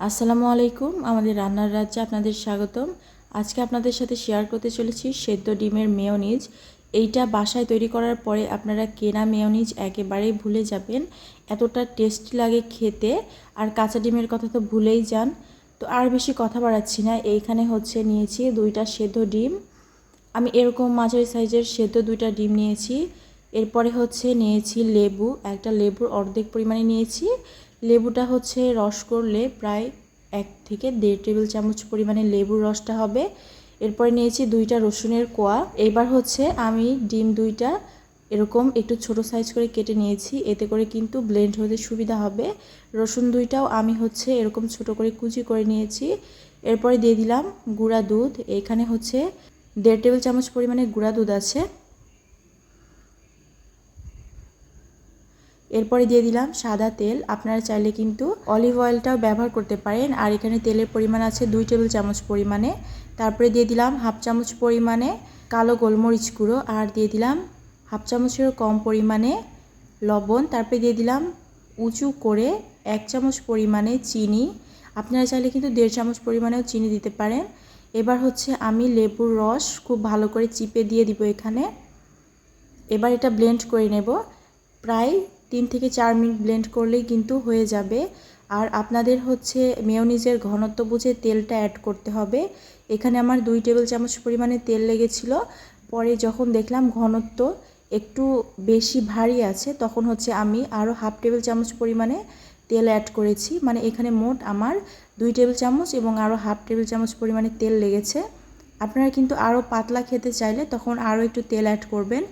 আসসালামু আলাইকুম, আমাদের রান্নার রাজ্যে আপনাদের স্বাগতম। আজকে আপনাদের সাথে শেয়ার করতে চলেছি সেদ্ধ ডিমের মেয়নিজ এইটা বাসায় তৈরি করার পরে আপনারা কেনা মেয়নিজ একেবারেই ভুলে যাবেন। এতটা টেস্টি লাগে খেতে, আর কাঁচা ডিমের কথা তো ভুলেই যান। তো আর বেশি কথা বাড়াচ্ছি না, এইখানে হচ্ছে নিয়েছি দুইটা সেদ্ধ ডিম। আমি এরকম মাঝারি সাইজের সেদ্ধ দুইটা ডিম নিয়েছি। এরপরে হচ্ছে নিয়েছি লেবু, একটা লেবুর অর্ধেক পরিমাণে নিয়েছি। লেবুটা হচ্ছে রস করলে প্রায় এক থেকে দেড় টেবিল চামচ পরিমাণে লেবুর রসটা হবে। এরপরে নিয়েছি দুইটা রসুনের কোয়া। এবার হচ্ছে আমি ডিম দুইটা এরকম একটু ছোট সাইজ করে কেটে নিয়েছি। এতে করে কিন্তু ব্লেন্ড হতে সুবিধা হবে। রসুন দুইটাও আমি হচ্ছে এরকম ছোট করে কুচি করে নিয়েছি। এরপরে দিয়ে দিলাম গুঁড়া দুধ। এখানে হচ্ছে দেড় টেবিল চামচ পরিমাণে গুঁড়া দুধ আছে। এরপরে দিয়ে দিলাম সাদা তেল। আপনারা চাইলে কিন্তু অলিভ অয়েলটাও ব্যবহার করতে পারেন। আর এখানে তেলের পরিমাণ আছে দুই টেবিল চামচ পরিমাণে। তারপরে দিয়ে দিলাম হাফ চামচ পরিমাণে কালো গোলমরিচ গুঁড়ো। আর দিয়ে দিলাম হাফ চামচেরও কম পরিমাণে লবণ। তারপরে দিয়ে দিলাম উঁচু করে এক চামচ পরিমাণে চিনি। আপনারা চাইলে কিন্তু দেড় চামচ পরিমাণেও চিনি দিতে পারেন। এবার হচ্ছে আমি লেবুর রস খুব ভালো করে চিপে দিয়ে দিব এখানে। এবার এটা ব্লেন্ড করে নেব। প্রায় তিন থেকে চার মিনিট ব্লেন্ড করলেই কিন্তু হয়ে যাবে। আর আপনাদের হচ্ছে মেয়নিজের ঘনত্ব বুঝে তেলটা অ্যাড করতে হবে। এখানে আমার দুই টেবিল চামচ পরিমাণে তেল লেগেছিল। পরে যখন দেখলাম ঘনত্ব একটু বেশি ভারী আছে, তখন হচ্ছে আমি আরও হাফ টেবিল চামচ পরিমাণে তেল অ্যাড করেছি। মানে এখানে মোট আমার দুই টেবিল চামচ এবং আরও হাফ টেবিল চামচ পরিমাণে তেল লেগেছে। আপনারা কিন্তু আরও পাতলা খেতে চাইলে তখন আরও একটু তেল অ্যাড করবেন।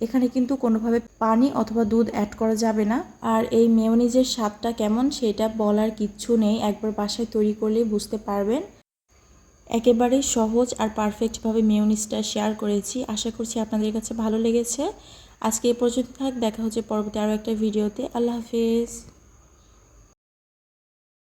এখানে কিন্তু কোনোভাবে পানি অথবা দুধ অ্যাড করা যাবে না। আর এই মেয়নিজের স্বাদটা কেমন সেটা বলার কিচ্ছু নেই, একবার বাসায় তৈরি করলেই বুঝতে পারবেন। একেবারে সহজ আর পারফেক্টভাবে মেয়নিজটা শেয়ার করেছি। আশা করছি আপনাদের কাছে ভালো লেগেছে। আজকে এ পর্যন্ত থাক, দেখা হচ্ছে পরবর্তী আরও একটা ভিডিওতে আল্লাহ হাফিজ।